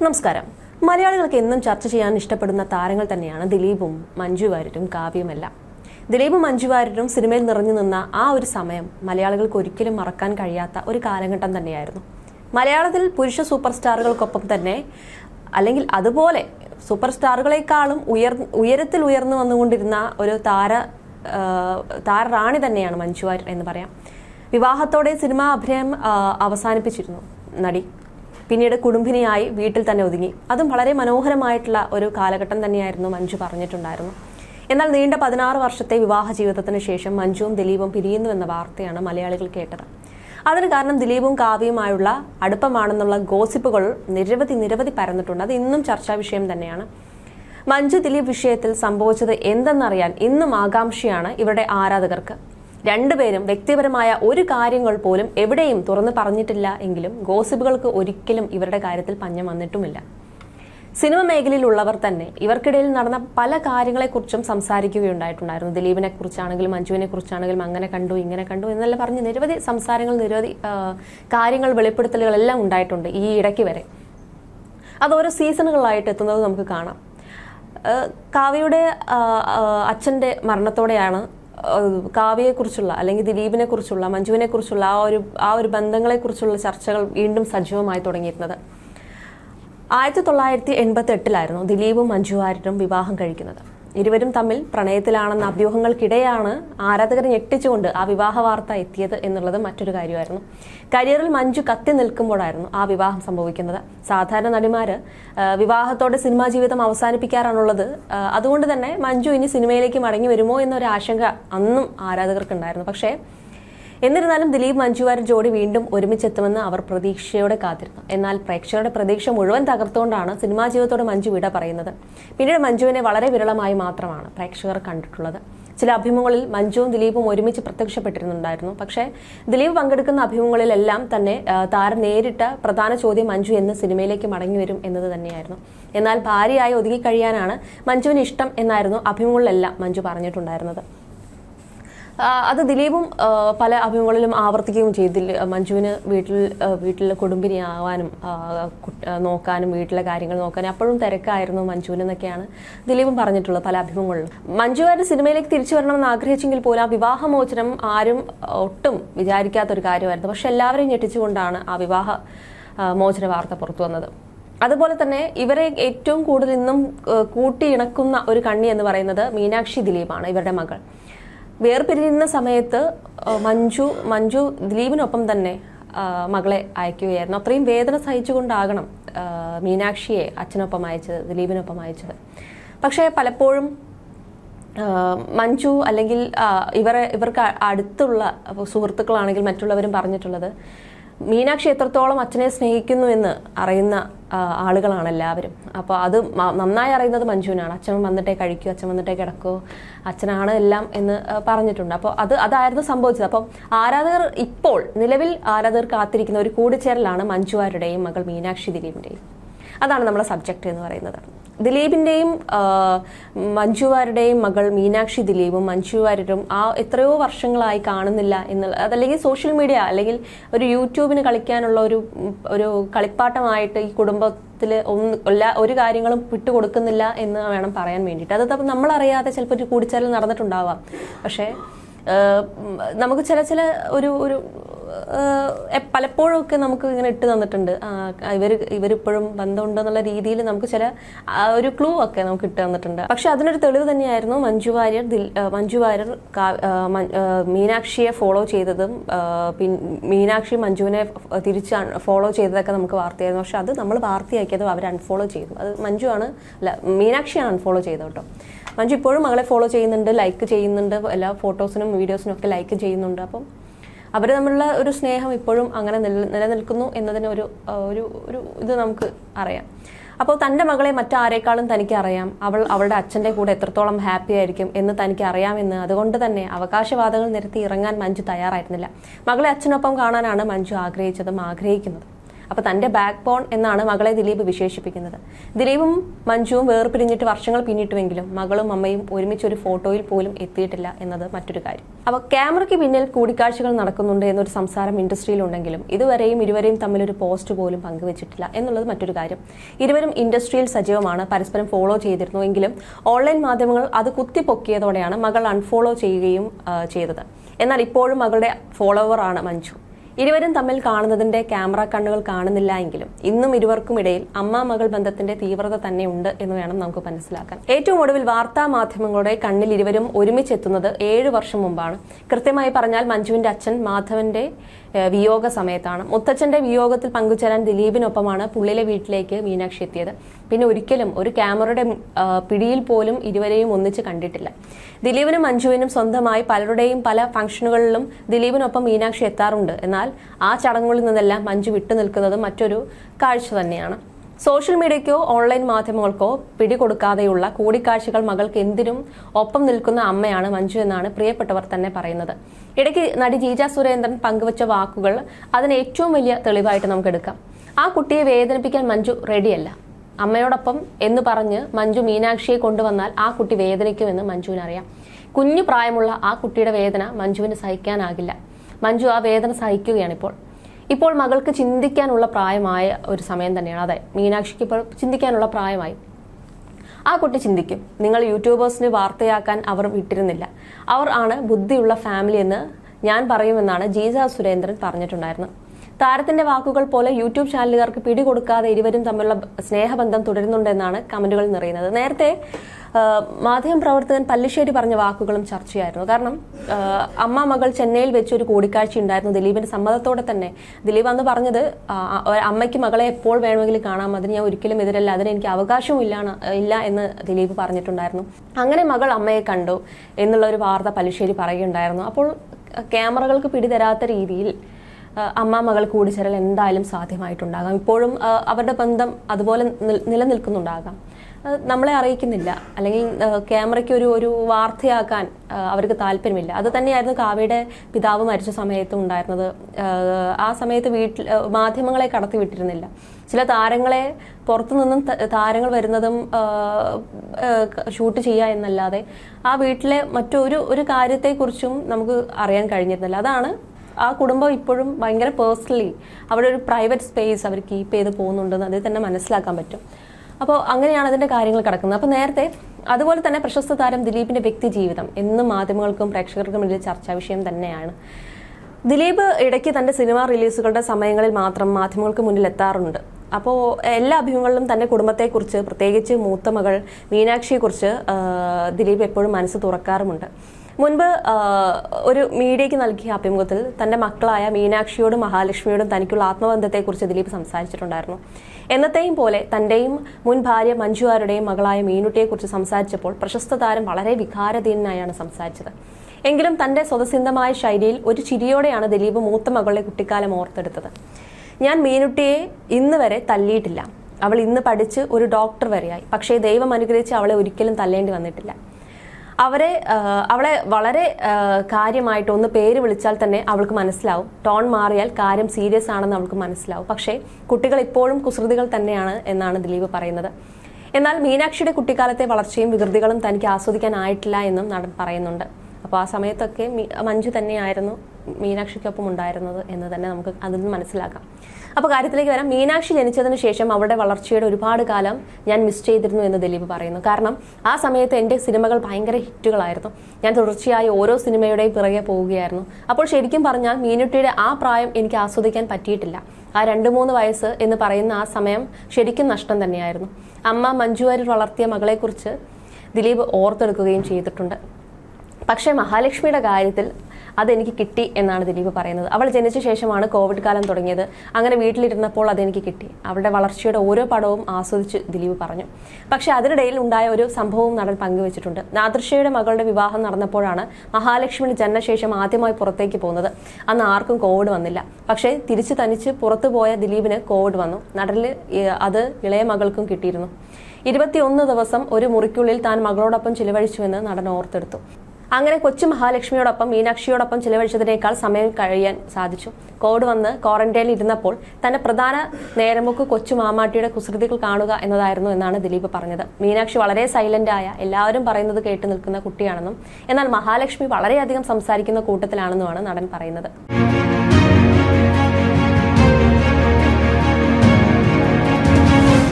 നമസ്കാരം. മലയാളികൾക്ക് എന്നും ചർച്ച ചെയ്യാൻ ഇഷ്ടപ്പെടുന്ന താരങ്ങൾ തന്നെയാണ് ദിലീപും മഞ്ജു വാര്യരും കാവ്യമെല്ലാം ദിലീപും മഞ്ജു വാര്യരും സിനിമയിൽ നിറഞ്ഞു നിന്ന ആ ഒരു സമയം മലയാളികൾക്ക് ഒരിക്കലും മറക്കാൻ കഴിയാത്ത ഒരു കാലഘട്ടം തന്നെയായിരുന്നു. മലയാളത്തിൽ പുരുഷ സൂപ്പർ സ്റ്റാറുകൾക്കൊപ്പം തന്നെ അല്ലെങ്കിൽ അതുപോലെ സൂപ്പർ സ്റ്റാറുകളെക്കാളും ഉയർ ഉയരത്തിൽ ഉയർന്നു വന്നുകൊണ്ടിരുന്ന ഒരു താര താരറാണി തന്നെയാണ് മഞ്ജു വാര്യർ എന്ന് പറയാം. വിവാഹത്തോടെ സിനിമാ അഭിനയം അവസാനിപ്പിച്ചിരുന്നു നടി. പിന്നീട് കുടുംബിനിയായി വീട്ടിൽ തന്നെ ഒതുങ്ങി. അതും വളരെ മനോഹരമായിട്ടുള്ള ഒരു കാലഘട്ടം തന്നെയായിരുന്നു മഞ്ജു പറഞ്ഞിട്ടുണ്ടായിരുന്നു. എന്നാൽ നീണ്ട പതിനാറ് വർഷത്തെ വിവാഹ ജീവിതത്തിന് ശേഷം മഞ്ജുവും ദിലീപും പിരിയുന്നു എന്ന വാർത്തയാണ് മലയാളികൾ കേട്ടത്. അതിന് കാരണം ദിലീപും കാവ്യയുമായുള്ള അടുപ്പമാണെന്നുള്ള ഗോസിപ്പുകൾ നിരവധി നിരവധി പരന്നിട്ടുണ്ട്. അത് ഇന്നും ചർച്ചാ വിഷയം തന്നെയാണ്. മഞ്ജു ദിലീപ് വിഷയത്തിൽ സംഭവിച്ചത് എന്തെന്നറിയാൻ ഇന്നും ആകാംക്ഷയാണ് ഇവരുടെ ആരാധകർക്ക്. രണ്ടുപേരും വ്യക്തിപരമായ ഒരു കാര്യങ്ങൾ പോലും എവിടെയും തുറന്നു പറഞ്ഞിട്ടില്ല എങ്കിലും ഗോസിപ്പുകൾക്ക് ഒരിക്കലും ഇവരുടെ കാര്യത്തിൽ പഞ്ഞം വന്നിട്ടുമില്ല. സിനിമ മേഖലയിലുള്ളവർ തന്നെ ഇവർക്കിടയിൽ നടന്ന പല കാര്യങ്ങളെക്കുറിച്ചും സംസാരിക്കുകയുണ്ടായിട്ടുണ്ടായിരുന്നു. ദിലീപിനെ കുറിച്ചാണെങ്കിലും മഞ്ജുവിനെ കുറിച്ചാണെങ്കിലും അങ്ങനെ കണ്ടു ഇങ്ങനെ കണ്ടു എന്നെല്ലാം പറഞ്ഞ് നിരവധി സംസാരങ്ങൾ നിരവധി കാര്യങ്ങൾ വെളിപ്പെടുത്തലുകളെല്ലാം ഉണ്ടായിട്ടുണ്ട് ഈ ഇടയ്ക്ക് വരെ. അത് ഓരോ സീസണുകളായിട്ട് എത്തുന്നത് നമുക്ക് കാണാം. കാവ്യയുടെ അച്ഛന്റെ മരണത്തോടെയാണ് കാവ്യയെക്കുറിച്ചുള്ള അല്ലെങ്കിൽ ദിലീപിനെ കുറിച്ചുള്ള മഞ്ജുവിനെ കുറിച്ചുള്ള ആ ഒരു ആ ഒരു ബന്ധങ്ങളെക്കുറിച്ചുള്ള ചർച്ചകൾ വീണ്ടും സജീവമായി തുടങ്ങിയിരുന്നത്. ആയിരത്തി തൊള്ളായിരത്തി എൺപത്തി എട്ടിലായിരുന്നു ദിലീപും മഞ്ജു വിവാഹം കഴിക്കുന്നത്. ഇരുവരും തമ്മിൽ പ്രണയത്തിലാണെന്ന അഭ്യൂഹങ്ങൾക്കിടെയാണ് ആരാധകർ ഞെട്ടിച്ചുകൊണ്ട് ആ വിവാഹ വാർത്ത എത്തിയത് എന്നുള്ളത് മറ്റൊരു കാര്യമായിരുന്നു. കരിയറിൽ മഞ്ജു കത്തി നിൽക്കുമ്പോഴായിരുന്നു ആ വിവാഹം സംഭവിക്കുന്നത്. സാധാരണ നടിമാര് വിവാഹത്തോടെ സിനിമാ ജീവിതം അവസാനിപ്പിക്കാറാണുള്ളത്. അതുകൊണ്ട് തന്നെ മഞ്ജു ഇനി സിനിമയിലേക്ക് മടങ്ങി വരുമോ എന്നൊരു ആശങ്ക അന്നും ആരാധകർക്കുണ്ടായിരുന്നു. പക്ഷേ എന്നിരുന്നാലും ദിലീപ് മഞ്ജുവാർ ജോഡി വീണ്ടും ഒരുമിച്ചെത്തുമെന്ന് അവർ പ്രതീക്ഷയോടെ കാത്തിരുന്നു. എന്നാൽ പ്രേക്ഷകരുടെ പ്രതീക്ഷ മുഴുവൻ തകർത്തുകൊണ്ടാണ് സിനിമാ ജീവിതത്തോട് മഞ്ജു വിട പറയുന്നത്. പിന്നീട് മഞ്ജുവിനെ വളരെ വിരളമായി മാത്രമാണ് പ്രേക്ഷകർ കണ്ടിട്ടുള്ളത്. ചില അഭിമുഖങ്ങളിൽ മഞ്ജുവും ദിലീപും ഒരുമിച്ച് പ്രത്യക്ഷപ്പെട്ടിരുന്നുണ്ടായിരുന്നു. പക്ഷേ ദിലീപ് പങ്കെടുക്കുന്ന അഭിമുഖങ്ങളിലെല്ലാം തന്നെ താരം നേരിട്ട പ്രധാന ചോദ്യം മഞ്ജു എന്ന് സിനിമയിലേക്ക് മടങ്ങി വരും എന്നത് തന്നെയായിരുന്നു. എന്നാൽ ഭാര്യയായി ഒതുങ്ങിക്കഴിയാനാണ് മഞ്ജുവിന് ഇഷ്ടം എന്നായിരുന്നു അഭിമുഖങ്ങളിലെല്ലാം മഞ്ജു പറഞ്ഞിട്ടുണ്ടായിരുന്നത്. അത് ദിലീപും പല അഭിമുഖങ്ങളിലും ആവർത്തിക്കുകയും ചെയ്തില്ല. മഞ്ജുവിന് വീട്ടിൽ വീട്ടിൽ കുടുംബിനി ആവാനും നോക്കാനും വീട്ടിലെ കാര്യങ്ങൾ നോക്കാനും അപ്പോഴും തിരക്കായിരുന്നു മഞ്ജുവിന് എന്നൊക്കെയാണ് ദിലീപും പറഞ്ഞിട്ടുള്ളത് പല അഭിമുഖങ്ങളിലും. മഞ്ജുവായിട്ട് സിനിമയിലേക്ക് തിരിച്ചു വരണമെന്ന് ആഗ്രഹിച്ചെങ്കിൽ പോലും ആ വിവാഹമോചനം ആരും ഒട്ടും വിചാരിക്കാത്തൊരു കാര്യമായിരുന്നു. പക്ഷെ എല്ലാവരെയും ഞെട്ടിച്ചുകൊണ്ടാണ് ആ വിവാഹ മോചന വാർത്ത പുറത്തു വന്നത്. അതുപോലെ തന്നെ ഇവരെ ഏറ്റവും കൂടുതൽ ഇന്നും കൂട്ടിയിണക്കുന്ന ഒരു കണ്ണി എന്ന് പറയുന്നത് മീനാക്ഷി ദിലീപാണ് ഇവരുടെ മകൾ. വേർപിരിയുന്ന സമയത്ത് മഞ്ജു മഞ്ജു ദിലീപിനൊപ്പം തന്നെ മകളെ അയക്കുകയായിരുന്നു. അത്രയും വേദന സഹിച്ചുകൊണ്ടാകണം മീനാക്ഷിയെ അച്ഛനൊപ്പം അയച്ചത് ദിലീപിനൊപ്പം അയച്ചത്. പക്ഷേ പലപ്പോഴും മഞ്ജു അല്ലെങ്കിൽ ഇവരെ ഇവർക്ക് അടുത്തുള്ള സുഹൃത്തുക്കളാണെങ്കിൽ മറ്റുള്ളവരും പറഞ്ഞിട്ടുള്ളത് മീനാക്ഷി എത്രത്തോളം അച്ഛനെ സ്നേഹിക്കുന്നു എന്ന് അറിയുന്ന ആളുകളാണ് എല്ലാവരും. അപ്പോൾ അത് നന്നായി അറിയുന്നത് മഞ്ജുവിനാണ്. അച്ഛൻ വന്നിട്ടേ കഴിക്കൂ അച്ഛൻ വന്നിട്ടേ കിടക്കൂ അച്ഛനാണ് എല്ലാം എന്ന് പറഞ്ഞിട്ടുണ്ട്. അപ്പോൾ അത് അതായിരുന്നു സംഭവിച്ചത്. അപ്പോൾ ആരാധകർ ഇപ്പോൾ നിലവിൽ ആരാധകർ കാത്തിരിക്കുന്ന ഒരു കൂടിച്ചേരലാണ് മഞ്ജുവാരുടെയും മകൾ മീനാക്ഷി ദിലീപിന്റെയും അതാണ് നമ്മുടെ സബ്ജക്റ്റ് എന്ന് പറയുന്നത്. ദിലീപിന്റെയും ആ, മഞ്ജുവാരുടെയും മകൾ മീനാക്ഷി ദിലീപും മഞ്ജുവാരും ആ എത്രയോ വർഷങ്ങളായി കാണുന്നില്ല എന്നുള്ള അതല്ലെങ്കിൽ സോഷ്യൽ മീഡിയ അല്ലെങ്കിൽ ഒരു യൂട്യൂബിന് കളിക്കാനുള്ള ഒരു ഒരു കളിപ്പാട്ടമായിട്ട് ഈ കുടുംബത്തിൽ ഒന്ന് എല്ലാ ഒരു കാര്യങ്ങളും വിട്ടുകൊടുക്കുന്നില്ല എന്ന് വേണം പറയാൻ വേണ്ടിയിട്ട്. അത് നമ്മളറിയാതെ ചിലപ്പോൾ ഒരു കൂടിച്ചേരൽ നടന്നിട്ടുണ്ടാവാം. പക്ഷേ നമുക്ക് ചില ചില ഒരു ഒരു പലപ്പോഴും ഒക്കെ നമുക്ക് ഇങ്ങനെ ഇട്ട് തന്നിട്ടുണ്ട്. ഇവർ ഇവരിപ്പോഴും ബന്ധമുണ്ടെന്നുള്ള രീതിയിൽ നമുക്ക് ചില ഒരു ക്ലൂ ഒക്കെ നമുക്ക് ഇട്ട് തന്നിട്ടുണ്ട്. പക്ഷെ അതിനൊരു തെളിവ് തന്നെയായിരുന്നു മഞ്ജു വാര്യർ മഞ്ജു വാര്യർ മീനാക്ഷിയെ ഫോളോ ചെയ്തതും മീനാക്ഷി മഞ്ജുവിനെ തിരിച്ച് ഫോളോ ചെയ്തതൊക്കെ നമുക്ക് വാർത്തയായിരുന്നു. പക്ഷെ അത് നമ്മൾ വാർത്തയാക്കിയത് അവർ അൺഫോളോ ചെയ്തു. അത് മഞ്ജു ആണ് അല്ല മീനാക്ഷിയാണ് അൺഫോളോ ചെയ്തത് കേട്ടോ. മഞ്ജു ഇപ്പോഴും മകളെ ഫോളോ ചെയ്യുന്നുണ്ട് ലൈക്ക് ചെയ്യുന്നുണ്ട് എല്ലാ ഫോട്ടോസിനും വീഡിയോസിനും ഒക്കെ ലൈക്ക് ചെയ്യുന്നുണ്ട്. അപ്പം അവർ തമ്മിലുള്ള ഒരു സ്നേഹം ഇപ്പോഴും അങ്ങനെ നില- നിലനിൽക്കുന്നു എന്നതിന് ഒരു ഒരു ഒരു ഇത് നമുക്ക് അറിയാം. അപ്പോൾ തന്റെ മകളെ മറ്റാരേക്കാളും തനിക്ക് അറിയാം. അവൾ അവളുടെ അച്ഛന്റെ കൂടെ എത്രത്തോളം ഹാപ്പി ആയിരിക്കും എന്ന് തനിക്ക് അറിയാമെന്ന് അതുകൊണ്ട് തന്നെ അവകാശവാദങ്ങൾ നിരത്തി ഇറങ്ങാൻ മഞ്ജു തയ്യാറായിരുന്നില്ല. മകളെ അച്ഛനൊപ്പം കാണാനാണ് മഞ്ജു ആഗ്രഹിച്ചതും ആഗ്രഹിക്കുന്നത്. അപ്പൊ തന്റെ ബാക്ക് ബോൺ എന്നാണ് മകളെ ദിലീപ് വിശേഷിപ്പിക്കുന്നത്. ദിലീപും മഞ്ജുവും വേർപിരിഞ്ഞിട്ട് വർഷങ്ങൾ പിന്നിട്ടുവെങ്കിലും മകളും അമ്മയും ഒരുമിച്ച് ഒരു ഫോട്ടോയിൽ പോലും എത്തിയിട്ടില്ല എന്നത് മറ്റൊരു കാര്യം. അപ്പൊ ക്യാമറയ്ക്ക് പിന്നിൽ കൂടിക്കാഴ്ചകൾ നടക്കുന്നുണ്ട് എന്നൊരു സംസാരം ഇൻഡസ്ട്രിയിലുണ്ടെങ്കിലും ഇതുവരെയും ഇരുവരെയും തമ്മിൽ ഒരു പോസ്റ്റ് പോലും പങ്കുവച്ചിട്ടില്ല എന്നുള്ളത് മറ്റൊരു കാര്യം. ഇരുവരും ഇൻഡസ്ട്രിയിൽ സജീവമാണ്. പരസ്പരം ഫോളോ ചെയ്തിരുന്നു. എങ്കിലും ഓൺലൈൻ മാധ്യമങ്ങൾ അത് കുത്തിപ്പൊക്കിയതോടെയാണ് മകൾ അൺഫോളോ ചെയ്യുകയും ചെയ്തത്. എന്നാൽ ഇപ്പോഴും മകളുടെ ഫോളോവറാണ് മഞ്ജു. ഇരുവരും തമ്മിൽ കാണുന്നതിന്റെ ക്യാമറ കണ്ണുകൾ കാണുന്നില്ല എങ്കിലും ഇന്നും ഇരുവർക്കും ഇടയിൽ അമ്മ മകൾ ബന്ധത്തിന്റെ തീവ്രത തന്നെ ഉണ്ട് എന്ന് വേണം നമുക്ക് മനസ്സിലാക്കാൻ. ഏറ്റവും ഒടുവിൽ വാർത്താ മാധ്യമങ്ങളുടെ കണ്ണിൽ ഇരുവരും ഒരുമിച്ചെത്തുന്നത് ഏഴു വർഷം മുമ്പാണ്. കൃത്യമായി പറഞ്ഞാൽ മഞ്ജുവിന്റെ അച്ഛൻ മാധവന്റെ വിയോഗ സമയത്താണ്. മുത്തച്ഛന്റെ വിയോഗത്തിൽ പങ്കുചേരാൻ ദിലീപിനൊപ്പമാണ് പുള്ളിലെ വീട്ടിലേക്ക് മീനാക്ഷി എത്തിയത്. പിന്നെ ഒരിക്കലും ഒരു ക്യാമറയുടെ പിടിയിൽ പോലും ഇരുവരെയും ഒന്നിച്ച് കണ്ടിട്ടില്ല. ദിലീപിനും മഞ്ജുവിനും സ്വന്തമായി പലരുടെയും പല ഫംഗ്ഷനുകളിലും ദിലീപിനൊപ്പം മീനാക്ഷി എത്താറുണ്ട്. എന്നാൽ ആ ചടങ്ങുകളിൽ നിന്നെല്ലാം മഞ്ജു വിട്ടുനിൽക്കുന്നത് മറ്റൊരു കാഴ്ച തന്നെയാണ്. സോഷ്യൽ മീഡിയയ്ക്കോ ഓൺലൈൻ മാധ്യമങ്ങൾക്കോ പിടികൊടുക്കാതെയുള്ള കൂടിക്കാഴ്ചകൾ മകൾക്ക് എന്തിനും ഒപ്പം നിൽക്കുന്ന അമ്മയാണ് മഞ്ജു എന്നാണ് പ്രിയപ്പെട്ടവർ തന്നെ പറയുന്നത്. ഇടയ്ക്ക് നടി ജീജ സുരേന്ദ്രൻ പങ്കുവച്ച വാക്കുകൾ അതിന് ഏറ്റവും വലിയ തെളിവായിട്ട് നമുക്ക് എടുക്കാം. ആ കുട്ടിയെ വേദനിപ്പിക്കാൻ മഞ്ജു റെഡിയല്ല അമ്മയോടൊപ്പം എന്ന് പറഞ്ഞ് മഞ്ജു മീനാക്ഷിയെ കൊണ്ടുവന്നാൽ ആ കുട്ടി വേദനിക്കുമെന്ന് മഞ്ജുവിനറിയാം. കുഞ്ഞു പ്രായമുള്ള ആ കുട്ടിയുടെ വേദന മഞ്ജുവിന് സഹിക്കാനാകില്ല. മഞ്ജു ആ വേദന സഹിക്കുകയാണ് ഇപ്പോൾ മകൾക്ക് ചിന്തിക്കാനുള്ള പ്രായമായ ഒരു സമയം തന്നെയാണ്. അതെ മീനാക്ഷിക്ക് ഇപ്പോൾ ചിന്തിക്കാനുള്ള പ്രായമായി. ആ കുട്ടി ചിന്തിക്കും നിങ്ങൾ യൂട്യൂബേഴ്സിന് വാർത്തയാക്കാൻ അവർ വിട്ടിരുന്നില്ല. അവർ ആണ് ബുദ്ധിയുള്ള ഫാമിലി എന്ന് ഞാൻ പറയുമെന്നാണ് ജീസ സുരേന്ദ്രൻ പറഞ്ഞിട്ടുണ്ടായിരുന്നത്. താരത്തിന്റെ വാക്കുകൾ പോലെ യൂട്യൂബ് ചാനലുകാർക്ക് പിടികൊടുക്കാതെ ഇരുവരും തമ്മിലുള്ള സ്നേഹബന്ധം തുടരുന്നുണ്ടെന്നാണ് കമന്റുകൾ നിറയുന്നത്. നേരത്തെ മാധ്യമപ്രവർത്തകൻ പല്ലിശ്ശേരി പറഞ്ഞ വാക്കുകളും ചർച്ചയായിരുന്നു. കാരണം അമ്മ മകൾ ചെന്നൈയിൽ വെച്ച് ഒരു കൂടിക്കാഴ്ച ഉണ്ടായിരുന്നു. ദിലീപിന്റെ സമ്മതത്തോടെ തന്നെ. ദിലീപ് അന്ന് പറഞ്ഞത് അമ്മയ്ക്ക് മകളെ എപ്പോൾ വേണമെങ്കിലും കാണാം. അതിന് ഞാൻ ഒരിക്കലും എതിരല്ല. അതിന് എനിക്ക് അവകാശവും ഇല്ലാണ് ഇല്ല എന്ന് ദിലീപ് പറഞ്ഞിട്ടുണ്ടായിരുന്നു. അങ്ങനെ മകൾ അമ്മയെ കണ്ടു എന്നുള്ള ഒരു വാർത്ത പല്ലിശ്ശേരി പറയുകയുണ്ടായിരുന്നു. അപ്പോൾ ക്യാമറകൾക്ക് പിടിതരാത്ത രീതിയിൽ അമ്മ മകൾ കൂടിച്ചേരൽ എന്തായാലും സാധ്യമായിട്ടുണ്ടാകാം. ഇപ്പോഴും അവരുടെ ബന്ധം അതുപോലെ നിൽ- നിലനിൽക്കുന്നുണ്ടാകാം. നമ്മളെ അറിയിക്കുന്നില്ല. അല്ലെങ്കിൽ ക്യാമറയ്ക്ക് ഒരു ഒരു വാർത്തയാക്കാൻ അവർക്ക് താല്പര്യമില്ല. അത് തന്നെയായിരുന്നു കാവ്യയുടെ പിതാവ് മരിച്ച സമയത്തും ഉണ്ടായിരുന്നത്. ആ, സമയത്ത് വീട്ടിൽ മാധ്യമങ്ങളെ കടത്തി വിട്ടിരുന്നില്ല. ചില താരങ്ങളെ പുറത്തു നിന്നും താരങ്ങൾ വരുന്നതും ഷൂട്ട് ചെയ്യുക എന്നല്ലാതെ ആ വീട്ടിലെ മറ്റൊരു ഒരു കാര്യത്തെക്കുറിച്ചും നമുക്ക് അറിയാൻ കഴിഞ്ഞിരുന്നില്ല. അതാണ് ആ കുടുംബം ഇപ്പോഴും ഭയങ്കര പേഴ്സണലി അവിടെ ഒരു പ്രൈവറ്റ് സ്പേസ് അവർ കീപ്പ് ചെയ്ത് പോകുന്നുണ്ടെന്ന് അതിൽ തന്നെ മനസ്സിലാക്കാൻ പറ്റും. അപ്പോൾ അങ്ങനെയാണ് അതിന്റെ കാര്യങ്ങൾ കിടക്കുന്നത്. അപ്പോൾ നേരത്തെ അതുപോലെ തന്നെ പ്രശസ്ത താരം ദിലീപിന്റെ വ്യക്തി ജീവിതം എന്നും മാധ്യമങ്ങൾക്കും പ്രേക്ഷകർക്കും ഇടയിൽ ചർച്ചാ വിഷയം തന്നെയാണ്. ദിലീപ് ഇടയ്ക്ക് തന്റെ സിനിമാ റിലീസുകളുടെ സമയങ്ങളിൽ മാത്രം മാധ്യമങ്ങൾക്ക് മുന്നിൽ എത്താറുണ്ട്. അപ്പോൾ എല്ലാ അഭിമുഖങ്ങളിലും തന്റെ കുടുംബത്തെക്കുറിച്ച് പ്രത്യേകിച്ച് മൂത്ത മകൾ മീനാക്ഷിയെക്കുറിച്ച് ദിലീപ് എപ്പോഴും മനസ്സ് തുറക്കാറുമുണ്ട്. മുൻപ് ഒരു മീഡിയയ്ക്ക് നൽകിയ അഭിമുഖത്തിൽ തന്റെ മക്കളായ മീനാക്ഷിയോടും മഹാലക്ഷ്മിയോടും തനിക്കുള്ള ആത്മബന്ധത്തെക്കുറിച്ച് ദിലീപ് സംസാരിച്ചിട്ടുണ്ടായിരുന്നു. എന്നത്തെയും പോലെ തന്റെയും മുൻ ഭാര്യ മഞ്ജുവാരുടെയും മകളായ മീനുട്ടിയെക്കുറിച്ച് സംസാരിച്ചപ്പോൾ പ്രശസ്ത താരം വളരെ വികാരധീനായാണ് സംസാരിച്ചത്. എങ്കിലും തന്റെ സ്വതസിന്ധമായ ശൈലിയിൽ ഒരു ചിരിയോടെയാണ് ദിലീപ് മൂത്ത മകളുടെ കുട്ടിക്കാലം ഓർത്തെടുത്തത്. ഞാൻ മീനുട്ടിയെ ഇന്ന് വരെ തല്ലിയിട്ടില്ല. അവൾ ഇന്ന് പഠിച്ച് ഒരു ഡോക്ടർ വരെയായി. പക്ഷേ ദൈവം അനുഗ്രഹിച്ച് അവളെ ഒരിക്കലും തല്ലേണ്ടി വന്നിട്ടില്ല. അവരെ അവളെ വളരെ കാര്യമായിട്ട് ഒന്ന് പേര് വിളിച്ചാൽ തന്നെ അവൾക്ക് മനസ്സിലാവും. ടോൺ മാറിയാൽ കാര്യം സീരിയസ് ആണെന്ന് അവൾക്ക് മനസ്സിലാവും. പക്ഷേ കുട്ടികൾ ഇപ്പോഴും കുസൃതികൾ തന്നെയാണ് എന്നാണ് ദിലീപ് പറയുന്നത്. എന്നാൽ മീനാക്ഷിയുടെ കുട്ടിക്കാലത്തെ വളർച്ചയും വികൃതികളും തനിക്ക് ആസ്വദിക്കാനായിട്ടില്ല എന്നും നടൻ പറയുന്നുണ്ട്. അപ്പോൾ ആ സമയത്തൊക്കെ മഞ്ജു തന്നെയായിരുന്നു മീനാക്ഷിക്കൊപ്പം ഉണ്ടായിരുന്നത് എന്ന് തന്നെ നമുക്ക് അതിൽ നിന്ന് മനസ്സിലാക്കാം. അപ്പോൾ കാര്യത്തിലേക്ക് വരാം. മീനാക്ഷി ജനിച്ചതിന് ശേഷം അവളുടെ വളർച്ചയുടെ ഒരുപാട് കാലം ഞാൻ മിസ് ചെയ്തിരുന്നു എന്ന് ദിലീപ് പറയുന്നു. കാരണം ആ സമയത്ത് എന്റെ സിനിമകൾ ഭയങ്കര ഹിറ്റുകളായിരുന്നു. ഞാൻ തുടർച്ചയായി ഓരോ സിനിമയുടെയും പിറകെ പോവുകയായിരുന്നു. അപ്പോൾ ശരിക്കും പറഞ്ഞാൽ മീനുട്ടിയുടെ ആ പ്രായം എനിക്ക് ആസ്വദിക്കാൻ പറ്റിയിട്ടില്ല. ആ രണ്ട് മൂന്ന് വയസ്സ് എന്ന് പറയുന്ന ആ സമയം ശരിക്കും നഷ്ടം തന്നെയായിരുന്നു. അമ്മ മഞ്ജുവാരിൽ വളർത്തിയ മകളെക്കുറിച്ച് ദിലീപ് ഓർത്തെടുക്കുകയും ചെയ്തിട്ടുണ്ട്. പക്ഷേ മഹാലക്ഷ്മിയുടെ കാര്യത്തിൽ അതെനിക്ക് കിട്ടി എന്നാണ് ദിലീപ് പറയുന്നത്. അവൾ ജനിച്ച ശേഷമാണ് കോവിഡ് കാലം തുടങ്ങിയത്. അങ്ങനെ വീട്ടിലിരുന്നപ്പോൾ അതെനിക്ക് കിട്ടി. അവളുടെ വളർച്ചയുടെ ഓരോ പടവും ആസ്വദിച്ച് ദിലീപ് പറഞ്ഞു. പക്ഷേ അതിനിടയിൽ ഉണ്ടായ ഒരു സംഭവവും നടൻ പങ്കുവച്ചിട്ടുണ്ട്. നാദൃശ്യയുടെ മകളുടെ വിവാഹം നടന്നപ്പോഴാണ് മഹാലക്ഷ്മി ജനനശേഷം ആദ്യമായി പുറത്തേക്ക് പോകുന്നത്. അന്ന് ആർക്കും കോവിഡ് വന്നില്ല. പക്ഷേ തിരിച്ചു തനിച്ച് പുറത്തു പോയ ദിലീപിന് കോവിഡ് വന്നു. നടനിൽ അത് ഇളയ മകൾക്കും കിട്ടിയിരുന്നു. ഇരുപത്തിയൊന്ന് ദിവസം ഒരു മുറിക്കുള്ളിൽ താൻ മകളോടൊപ്പം ചിലവഴിച്ചുവെന്ന് നടൻ ഓർത്തെടുത്തു. അങ്ങനെ കൊച്ചു മഹാലക്ഷ്മിയോടൊപ്പം മീനാക്ഷിയോടൊപ്പം ചിലവഴിച്ചതിനേക്കാൾ സമയം കഴിയാൻ സാധിച്ചു. കോവിഡ് വന്ന് ക്വാറന്റൈനിൽ ഇരുന്നപ്പോൾ തന്റെ പ്രധാന നേരമുക്ക് കൊച്ചു മാമാട്ടിയുടെ കുസൃതികൾ കാണുക എന്നതായിരുന്നു എന്നാണ് ദിലീപ് പറഞ്ഞത്. മീനാക്ഷി വളരെ സൈലന്റ് ആയ എല്ലാവരും പറയുന്നത് കേട്ട് നിൽക്കുന്ന കുട്ടിയാണെന്നും എന്നാൽ മഹാലക്ഷ്മി വളരെയധികം സംസാരിക്കുന്ന കൂട്ടത്തിലാണെന്നുമാണ് നടൻ പറയുന്നത്.